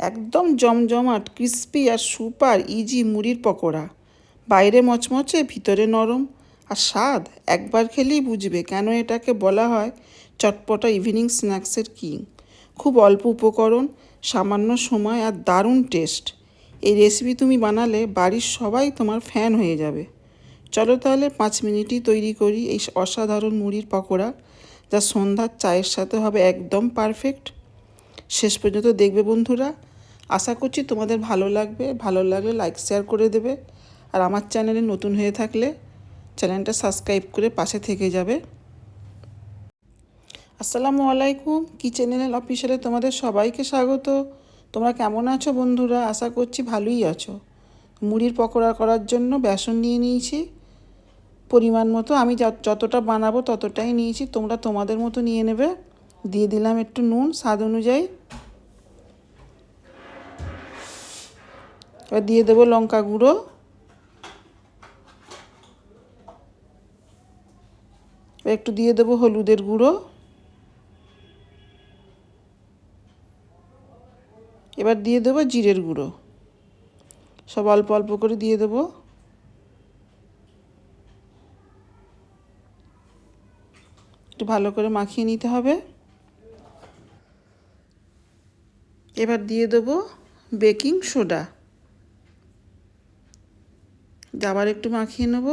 একদম জমজমাট ক্রিস্পি আর super easy মুড়ির পকোড়া। বাইরে মচমচে, ভিতরে নরম। আর স্বাদ, একবার খেলেই বুঝবে কেন এটাকে বলা হয় চটপটা ইভিনিং স্ন্যাক্সের কিং খুব অল্প উপকরণ, সামান্য সময় আর দারুণ টেস্ট এই রেসিপি তুমি বানালে বাড়ির সবাই তোমার ফ্যান হয়ে যাবে। চলো তাহলে পাঁচ মিনিটই তৈরি করি এই অসাধারণ মুড়ির পকোড়া, যা সন্ধ্যার চায়ের সাথে হবে একদম পারফেক্ট শেষ পর্যন্ত দেখবে বন্ধুরা আশা করছি তোমাদের ভালো লাগবে। ভালো লাগলে লাইক শেয়ার করে দেবে। আর আমার চ্যানেলে নতুন হয়ে থাকলে চ্যানেলটা সাবস্ক্রাইব করে পাশে থেকে যাবে। আসসালামু আলাইকুম। কিচেন এল অফিসিয়ালে তোমাদের সবাইকে স্বাগত। তোমরা কেমন আছো বন্ধুরা? আশা করছি ভালোই আছো। মুড়ির পকোড়া করার জন্য বেসন নিয়ে নিয়েছি। পরিমাণ মতো আমি যতটা বানাবো ততটাই নিয়েছি। তোমরা তোমাদের মতো নিয়ে নেবে। দিয়ে দিলাম একটু নুন, স্বাদ অনুযায়ী। এবার দিয়ে দেবো লঙ্কা গুঁড়ো। একটু দিয়ে দেবো হলুদের গুঁড়ো। এবার দিয়ে দেবো জিরের গুঁড়ো। সব অল্প অল্প করে দিয়ে দেবো। একটু ভালো করে মাখিয়ে নিতে হবে। এবার দিয়ে দেবো বেকিং সোডা। আবার একটু মাখিয়ে নেব।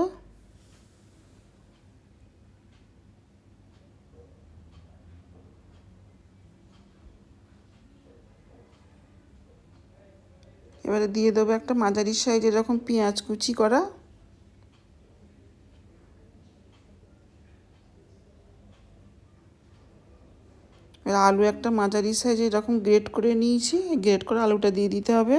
এবারে দিয়ে দেবো একটা মাঝারি সাইজ এরকম পেঁয়াজ কুচি করা। এবার আলু একটা মাঝারি সাইজ এরকম গ্রেট করে নিয়েছি, গ্রেট করে আলুটা দিয়ে দিতে হবে।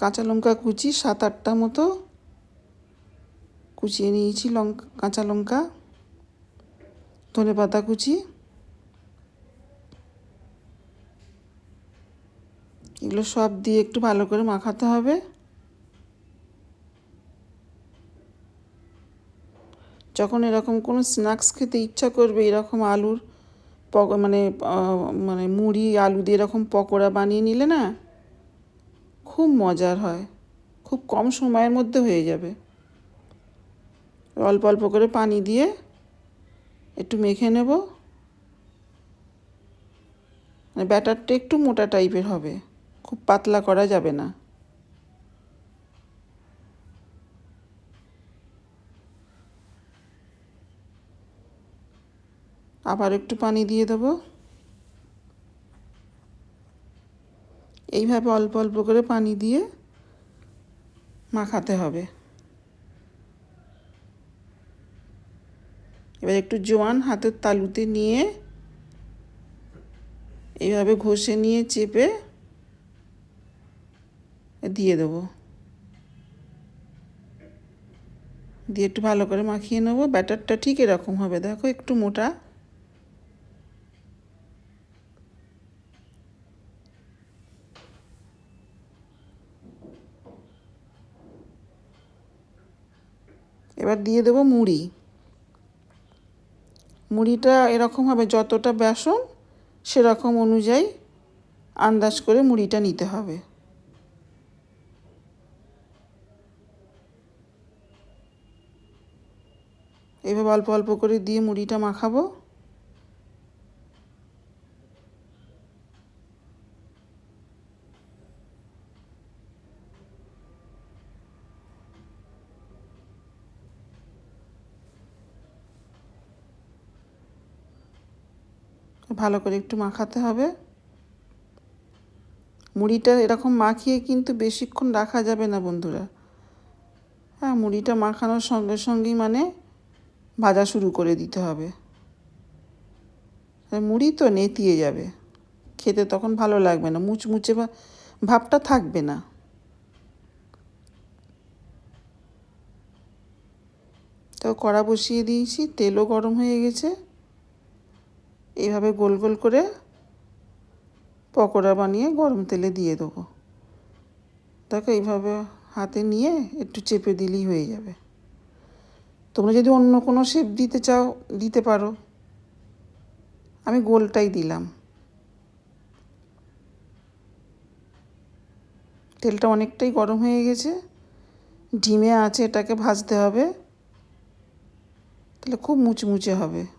কাঁচা লঙ্কা কুচি, সাত আটটা মতো কুচিয়ে নিয়েছি লঙ্কা কাঁচা লঙ্কা, ধনে পাতা কুচি। এগুলো সব দিয়ে একটু ভালো করে মাখাতে হবে। যখন এরকম কোনো স্ন্যাক্স খেতে ইচ্ছা করবে, এরকম আলুর মানে মানে মুড়ি, আলু দিয়ে এরকম পকোড়া বানিয়ে নিলে না খুব মজার হয়। খুব কম সময়ের মধ্যে হয়ে যাবে। অল্প অল্প করে পানি দিয়ে একটু মেখে নেব। মানে ব্যাটারটা একটু মোটা টাইপের হবে। খুব পাতলা করা যাবে না। আবার একটু পানি দিয়ে দেবো। এইভাবে অল্প অল্প করে পানি দিয়ে মাখাতে হবে। এবার একটু জোয়ান হাতের তালুতে নিয়ে এইভাবে ঘষে নিয়ে চেপে দিয়ে দেবো। দিয়ে একটু ভালো করে মাখিয়ে নেব। ব্যাটারটা ঠিক এরকম হবে। দেখো একটু মোটা এবার দিয়ে দেবো মুড়ি। মুড়িটা এরকম হবে, যতটা বেসন সেরকম অনুযায়ী আন্দাজ করে মুড়িটা নিতে হবে। এভাবে অল্প অল্প করে দিয়ে মুড়িটা মাখাবো। ভালো করে একটু মাখাতে হবে। মুড়িটা এরকম মাখিয়ে কিন্তু বেশিক্ষণ রাখা যাবে না বন্ধুরা। হ্যাঁ মুড়িটা মাখানোর সঙ্গে সঙ্গেই মানে ভাজা শুরু করে দিতে হবে। মুড়ি তো নেতিয়ে যাবে। খেতে তখন ভালো লাগবে না, মুচমুচে ভাবটা থাকবে না। তো কড়া বসিয়ে দিয়েছি, তেলও গরম হয়ে গেছে। এইভাবে গোল গোল করে পকোড়া বানিয়ে গরম তেলে দিয়ে দেবো। দেখো এইভাবে হাতে নিয়ে একটু চেপে দিলেই হয়ে যাবে। তোমরা যদি অন্য কোনো শেপ দিতে চাও, দিতে পারো। আমি গোলটাই দিলাম। তেলটা অনেকটাই গরম হয়ে গেছে। ডিমে আছে এটাকে ভাজতে হবে। তাহলে খুব মুচমুচে হবে।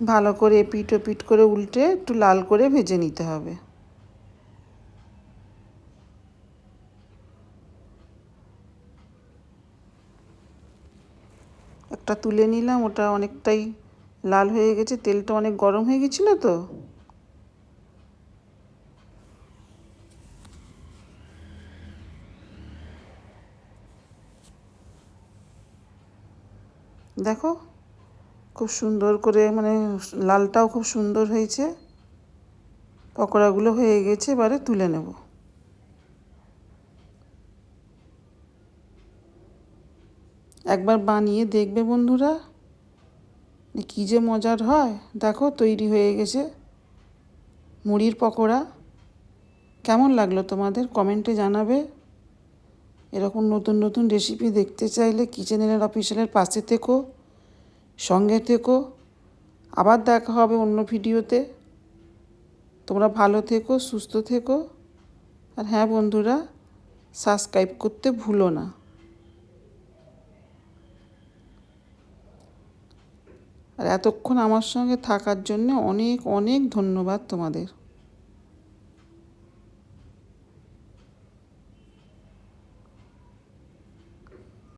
ভালো করে ও পিঠ করে উল্টে একটু লাল করে ভেজে নিতে হবে। একটা তুলে নিলাম, ওটা অনেকটাই লাল হয়ে গেছে, তেলটা অনেক গরম হয়ে গেছিল তো। দেখো খুব সুন্দর করে মানে লালটাও খুব সুন্দর হয়েছে। পকোড়াগুলো হয়ে গেছে, এবারে তুলে নেব। একবার বানিয়ে দেখবে বন্ধুরা কী যে মজার হয়। দেখো, তৈরি হয়ে গেছে মুড়ির পকোড়া। কেমন লাগল তোমাদের? কমেন্টে জানাবে। এরকম নতুন নতুন রেসিপি দেখতে চাইলে কিচেনের অফিসিয়ালের পাশে থেকো। সঙ্গে থেকো। আবার দেখা হবে অন্য ভিডিওতে। তোমরা ভালো থেকো, সুস্থ থেকো। আর হ্যাঁ বন্ধুরা সাবস্ক্রাইব করতে ভুলো না। আর এতক্ষণ আমার সঙ্গে থাকার জন্য অনেক অনেক ধন্যবাদ তোমাদের।